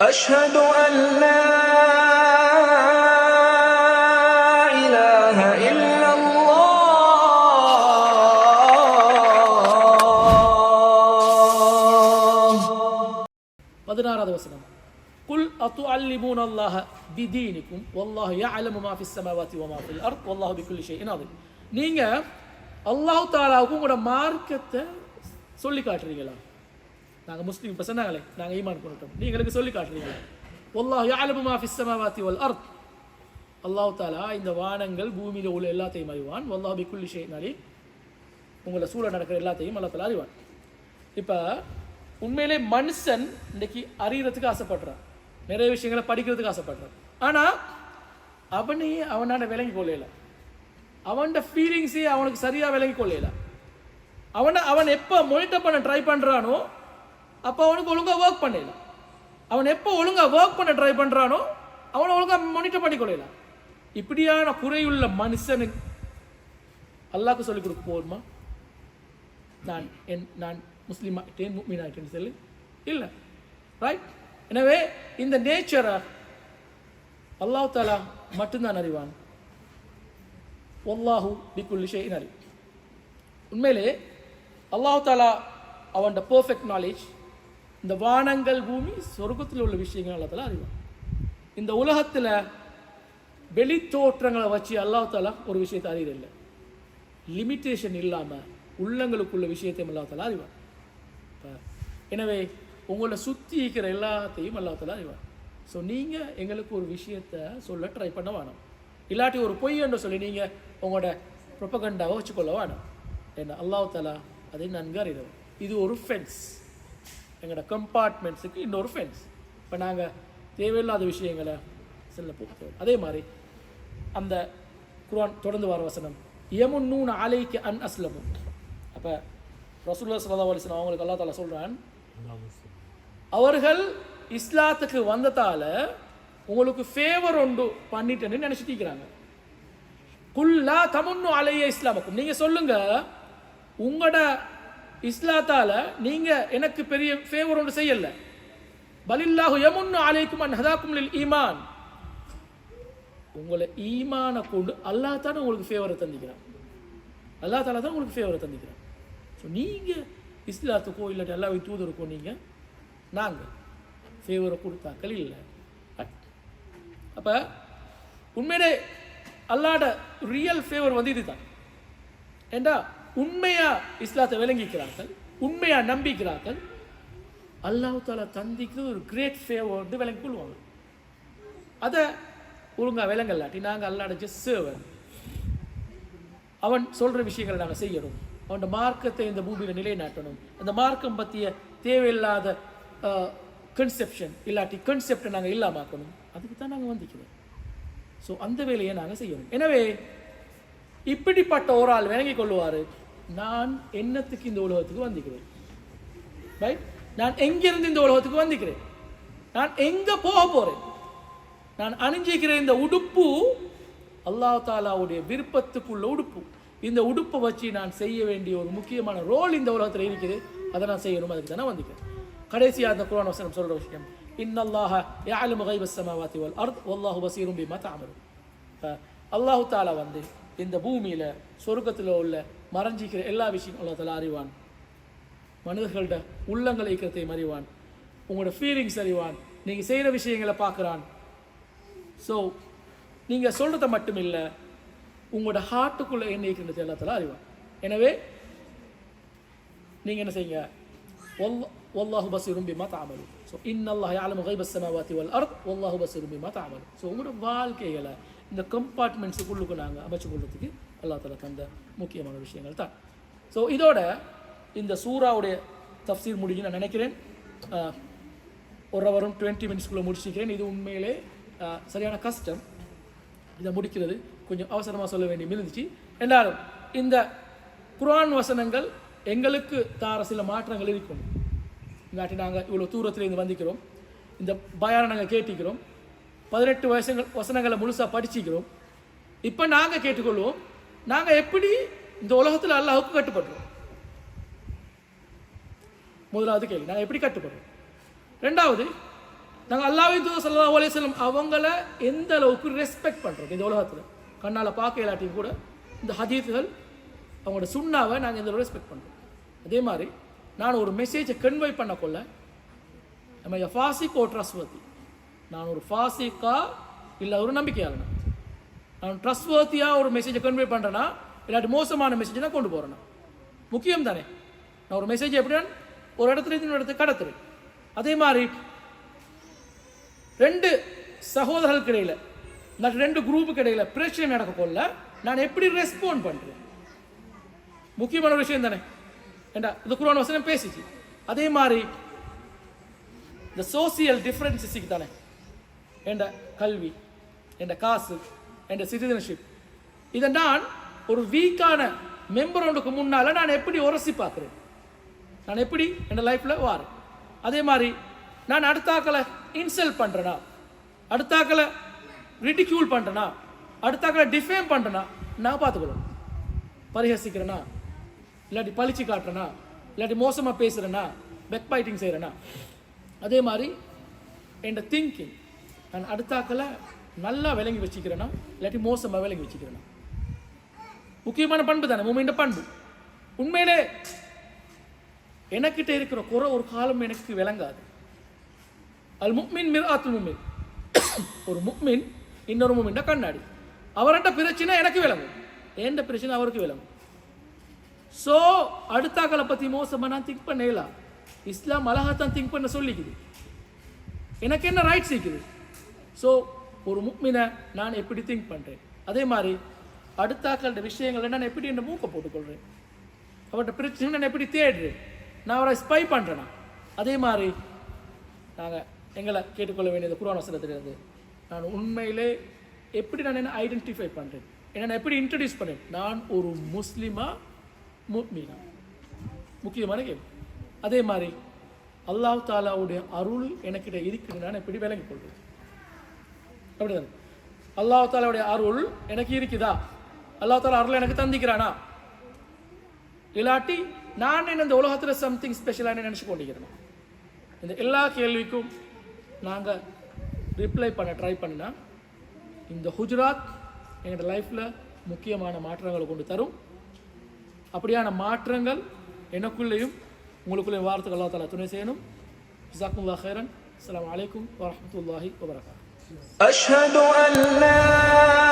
أشهد أن لا إله إلا الله பதினாறாவது வசனம் குல் அத்து அல்லிமூன் அல்லாஹ பிதீனிக்கும் வல்லாஹு யஅலமு மா ஃபிஸ் ஸமாவாதி வ மா ஃபில் அர்த் வல்லாஹு பிக்குல்லி ஷைஇன் அலீம் நீங்க அல்லாஹ் தாலாவுக்கு உங்களோட மார்க்கத்தை சொல்லி காட்டுறீங்களா நாங்கள் முஸ்லீம் இப்போ சொன்னாங்களே நாங்கள் ஈமான் கொண்டுட்டோம். நீங்க எங்களுக்கு சொல்லி காட்டுறீங்களே ஒல்லாஹ் யஅலமு ஃபிஸ்ஸமாவாத்தி ஃபிஸ் வல் அர்த். அல்லாஹ் தாலா இந்த வானங்கள் பூமியில் உள்ள எல்லாத்தையும் அறிவான். ஒல்லாஹ் பிக்குல்லி ஷைஇன் உங்களை சூழ நடக்கிற எல்லாத்தையும் அல்லா தாலா அறிவான். இப்போ உண்மையிலே மனுஷன் இன்னைக்கு அறிகிறதுக்கு ஆசைப்படுறான். நிறைய விஷயங்களை படிக்கிறதுக்கு ஆசைப்படுறான். ஆனால் அவனையே அவனான விளங்கி கொள்ளையில அவனோட ஃபீலிங்ஸே அவனுக்கு சரியாக விளங்கி கொள்ளையில அவனை அவன் எப்போ மொனிட்டர் பண்ண ட்ரை பண்ணுறானோ அப்போ அவனுக்கு ஒழுங்காக ஒர்க் பண்ணல. அவன் எப்போ ஒழுங்காக ஒர்க் பண்ண ட்ரை பண்ணுறானோ அவனை ஒழுங்காக மானிட்டர் பண்ணி கொள்ளல. இப்படியான குறையுள்ள மனுஷனுக்கு அல்லாக்கு சொல்லிக் கொடுக்க போருமா நான் என் நான் முஸ்லீம் ஆகிட்டேன் மீன் ஆகிட்டேன்னு சொல்லி. இல்லை. ரைட் எனவே இந்த நேச்சரை அல்லாஹ் தாலா மட்டும்தான் அறிவான். ஒல்லாஹு பிக்குல் ஷைன் அறிவு உண்மையிலே அல்லாஹ் தாலா அவன் பர்ஃபெக்ட் நாலேஜ் இந்த வானங்கள் பூமி சொர்க்கத்தில் உள்ள விஷயங்கள் அல்லாஹ் அறிவான் இந்த உலகத்தில் வெளி தோற்றங்களை வச்சு அல்லாத்தாலா ஒரு விஷயத்தை அறியதில்லை லிமிட்டேஷன் இல்லாமல் உள்ளங்களுக்குள்ள விஷயத்தையும் அல்லாஹ் அறிவார் எனவே உங்களை சுற்றி இருக்கிற எல்லாத்தையும் அல்லாஹ் அறிவார் ஸோ நீங்கள் எங்களுக்கு ஒரு விஷயத்தை சொல்ல ட்ரை பண்ண வேணாம். இல்லாட்டி ஒரு பொய் என்று சொல்லி நீங்கள் உங்களோட ப்ரொப்பகண்டாவை வச்சுக்கொள்ள வேணாம். ஏன்னா அல்லாஹாலா அதை நன்கு அறிகிறவர் இது ஒரு ஃபென்ஸ் எங்களோட கம்பார்ட்மெண்ட்ஸுக்கு இன்னொரு ஃபென்ஸ் இப்போ நாங்கள் தேவையில்லாத விஷயங்களை செல்ல போகிறோம் அதே மாதிரி அந்த குரான் தொடர்ந்து வர வசனம் யமுன்னூன் ஆலைக்கு அன் அஸ்லமும் அப்போ ரசூல்லா ஸல்லல்லாஹு அலைஹி அவங்களுக்கு அல்லா தாலா சொல்கிறான் அவர்கள் இஸ்லாத்துக்கு வந்ததால் உங்களுக்கு ஃபேவர் ஒன்று பண்ணிட்டேன்னு நினைச்சிட்டு இருக்கிறாங்க குல்லா தமுன்னு அலைய இஸ்லாமக்கும். நீங்கள் சொல்லுங்கள் உங்களோட இஸ்லாத்தால் நீங்கள் எனக்கு பெரிய ஃபேவர் ஒன்று செய்யலை. பலில்லாஹு யமுன்னு அலைக்கும் அன் ஹதாக்கும் ஈமான். உங்களை ஈமானை கொண்டு அல்லாஹ் தானே உங்களுக்கு ஃபேவரை தந்திக்கிறான். அல்லா தாலா தான் உங்களுக்கு ஃபேவரை தந்திக்கிறான். ஸோ நீங்கள் இஸ்லாத்துக்கோ இல்லாட்டி அல்லாவை தூதருக்கோ நீங்கள் நாங்கள் ஃபேவரை கொடுத்தாக்கள் இல்லை. அப்போ உண்மையிலே அல்லாட ரியல் ஃபேவர் வந்து இதுதான் ஏண்டா? உண்மையாக இஸ்லாத்தை விளங்கிக்கிறார்கள் உண்மையாக நம்பிக்கிறார்கள். அல்லாஹ் தாலா தந்திக்கு ஒரு கிரேட் ஃபேவர் வந்து விளங்கி கொள்வாங்க. அதை ஒழுங்காக விளங்கல்லாட்டி நாங்கள் அல்லாட சேவன் சேவர் அவன் சொல்கிற விஷயங்களை நாங்கள் செய்யணும். அவனோட மார்க்கத்தை இந்த பூமியில் நிலைநாட்டணும். அந்த மார்க்கம் பற்றிய தேவையில்லாத கன்செப்ஷன் இல்லாட்டி கன்செப்டை நாங்கள் இல்லாமாக்கணும். அதுக்கு தான் நாங்கள் வந்திக்கிறோம் ஸோ அந்த வேலையை நாங்கள் செய்யணும். எனவே இப்படிப்பட்ட ஒரு ஆள் விளங்கி கொள்வார் நான் என்னத்துக்கு இந்த உலகத்துக்கு வந்திருக்கிறேன் ரைட் நான் எங்கிருந்து இந்த உலகத்துக்கு வந்திருக்கிறேன் நான் எங்கே போக போகிறேன் நான் அணிஞ்சிக்கிற இந்த உடுப்பு அல்லாஹ் தாலாவுடைய விருப்பத்துக்குள்ள உடுப்பு. இந்த உடுப்பை வச்சு நான் செய்ய வேண்டிய ஒரு முக்கியமான ரோல் இந்த உலகத்தில் இருக்குது. அதை நான் செய்யணும் அதுக்கு தானே வந்திருக்கேன். கடைசியாக அந்த குரான் வசனம் சொல்கிற விஷயம். இன்னல்லாஹ யாலும் கைப சமாவாத்தி வல் அர்த் அல்லாஹு வசீரும் பிமா தாமரும் அல்லாஹு தாலா வந்து இந்த பூமியில் சொர்க்கத்தில் உள்ள மறைஞ்சிக்கிற எல்லா விஷயம் அல்லா அறிவான். மனிதர்களோட உள்ளங்கள் இயக்கத்தையும் அறிவான் உங்களோட ஃபீலிங்ஸ் அறிவான். நீங்கள் செய்கிற விஷயங்களை பார்க்குறான். ஸோ நீங்கள் சொல்கிறத மட்டும் இல்லை உங்களோட ஹார்ட்டுக்குள்ளே என்ன இருக்கிறது எல்லாத்தெல்லாம் அறிவான். எனவே நீங்கள் என்ன செய்யுங்க? ஒல்லாஹு பசீரும் பிமா தாமலு ஸோ இன்னல்லாஹ் யாலம் கைபஸ் சமாவாத்தி வல் அர்த் ஒல்லாஹு பசீரும் பிமா தாமலு ஸோ உங்களோட வாழ்க்கைகளை இந்த கம்பார்ட்மெண்ட்ஸுக்குள்ளுக்கு நாங்கள் அமைச்சு கொள்றதுக்கு அல்லா தலா தந்த முக்கியமான விஷயங்கள் தான். ஸோ இதோட இந்த சூறாவுடைய தப்சீர் முடிஞ்சு நான் நினைக்கிறேன். ஒரு ஹவரும் டுவெண்ட்டி மினிட்ஸ்க்குள்ளே முடிச்சிக்கிறேன். இது உண்மையிலே சரியான கஷ்டம். இதை முடிக்கிறது கொஞ்சம் அவசரமாக சொல்ல வேண்டிய இருந்துச்சு என்றாலும் இந்த குரான் வசனங்கள் எங்களுக்கு தார சில மாற்றங்கள் இருக்கும். இல்லாட்டி நாங்கள் இவ்வளோ தூரத்துலேருந்து வந்திக்கிறோம். இந்த பயான நாங்கள் கேட்டிக்கிறோம். பதினெட்டு வயசுங்கள் வசனங்களை முழுசாக படிச்சிக்கிறோம். இப்போ நாங்கள் கேட்டுக்கொள்வோம். நாங்கள் எப்படி இந்த உலகத்தில் அல்லாஹுக்கு கட்டுப்படுறோம்? முதலாவது கேள்வி நாங்கள் எப்படி கட்டுப்படுறோம்? ரெண்டாவது நாங்கள் அல்லாஹ்வின் தூதர் சல்லா அலைஹி வஸல்லம் அவங்கள எந்த அளவுக்கு ரெஸ்பெக்ட் பண்ணுறோம் இந்த உலகத்தில்? கண்ணால் பார்க்க இல்லாட்டியும் கூட இந்த ஹதீத்துகள் அவங்களோட சுண்ணாவை நாங்கள் இந்த ரெஸ்பெக்ட் பண்ணுறோம் அதே மாதிரி நான் ஒரு மெசேஜை கன்வே கொள்ள நம்ம ஃபாசிக் ஓ ட்ரஸ்வதி நான் ஒரு ஃபாசிக்கா இல்லை ஒரு நம்பிக்கையாளனா? நான் ட்ரஸ்வர்த்தியாக ஒரு மெசேஜை கன்வே பண்ணுறேன்னா இல்லாட்டி மோசமான மெசேஜ் தான் கொண்டு போகிறேன்னா முக்கியம் தானே. நான் ஒரு மெசேஜ் எப்படி ஒரு இடத்துல இருந்து இடத்துக்கு கடத்துறேன். அதே மாதிரி ரெண்டு சகோதரர்களுக்கு இடையில ரெண்டு குரூப்புக்கு இடையில பிரச்சனை நடக்க போல நான் எப்படி ரெஸ்பாண்ட் பண்ணுறேன் முக்கியமான ஒரு விஷயம் தானே. ஏண்டா இந்த குரான் வசனம் பேசிச்சு. அதே மாதிரி இந்த சோசியல் டிஃப்ரென்சஸுக்கு தானே. என்ற கல்வி என்ற காசு என்ற சிட்டிசன்ஷிப் இதை நான் ஒரு வீக்கான மெம்பர் ஒன்றுக்கு முன்னால் நான் எப்படி உரசி பார்க்குறேன்? நான் எப்படி என் லைஃப்பில் வாரேன்? அதே மாதிரி நான் அடுத்தாக்களை இன்சல்ட் பண்ணுறேனா அடுத்தாக்களை ரிடிக்யூல் பண்ணுறேனா அடுத்தாக்களை டிஃபேம் பண்ணுறேனா நான் பார்த்துக்கணும். பரிஹசிக்கிறேனா? இல்லாட்டி பழிச்சு காட்டுறேனா? இல்லாட்டி மோசமாக பேசுகிறேனா பெக் பைட்டிங் செய்கிறேனா அதே மாதிரி என் திங்கிங் நான் அடுத்தாக்களை நல்லா விளங்கி வச்சுக்கிறேன்னா இல்லாட்டி மோசமாக விளங்கி வச்சுக்கிறேன்னா. முக்கியமான பண்பு தானே மூமெண்ட் பண்பு. உண்மையிலே எனக்கிட்ட இருக்கிற குறை ஒரு காலம் எனக்கு விளங்காது. அல் முக்மின் ஆத்து முக்மின். ஒரு முக்மின் இன்னொரு முக்மின் கண்ணாடி. அவர்கிட்ட பிரச்சனை எனக்கு விளங்கும். எந்த பிரச்சனை? அவருக்கு விளங்கும். ஸோ அடுத்தாக்களை பற்றி மோசமாக நான் திங்க் பண்ணலாம் இஸ்லாம் அழகாத்தான் திங்க் பண்ண சொல்லிக்குது. எனக்கு என்ன ரைட்ஸ் இருக்குது? ஸோ ஒரு முக்மினை நான் எப்படி திங்க் பண்ணுறேன் அதே மாதிரி அடுத்தாக்களோட விஷயங்களை நான் எப்படி என்ன மூக்க போட்டுக்கொள்கிறேன் அவர்கிட்ட பிரச்சனை நான் எப்படி தேடுறேன்? நான் அவரை ஸ்பை பண்ணுறேனா அதே மாதிரி நாங்கள் எங்களை கேட்டுக்கொள்ள வேண்டியது குரான் வசனத்திலிருந்து. நான் உண்மையிலே எப்படி நான் என்ன ஐடென்டிஃபை பண்ணுறேன் என்ன நான் எப்படி இன்ட்ரடியூஸ் பண்ணேன் நான் ஒரு முஸ்லீமா முக்மீனா? முக்கியமான கேள்வி. அதே மாதிரி அல்லாஹ் தாலாவுடைய அருள் எனக்கிட்ட இருக்குது நான் எப்படி விளங்கிக் கொள்வேன் அப்படிதானே. அல்லாஹ் தாலாவுடைய அருள் எனக்கு இருக்குதா? அல்லாஹ் தாலா அருள் எனக்கு தந்திக்கிறானா இல்லாட்டி நான் என்ன இந்த உலகத்தில் சம்திங் ஸ்பெஷலான நினச்சி கொண்டிருக்கிறேன்? இந்த எல்லா கேள்விக்கும் நாங்கள் ரிப்ளை பண்ண ட்ரை பண்ணினா இந்த குஜராத் எங்களோட லைஃப்பில் முக்கியமான மாற்றங்களை கொண்டு தரும். அப்படியான மாற்றங்கள் எனக்குள்ளேயும் உங்களுக்குள்ளேயும் வாரத்துக்கு அல்லா தாலா துணை செய்யணும். ஜிசாக்குல்லா ஹேரன். அஸ்ஸலாமு அலைக்கும் வரமத்துல்லாஹி வபரகாத்துஹு أشهد أن لا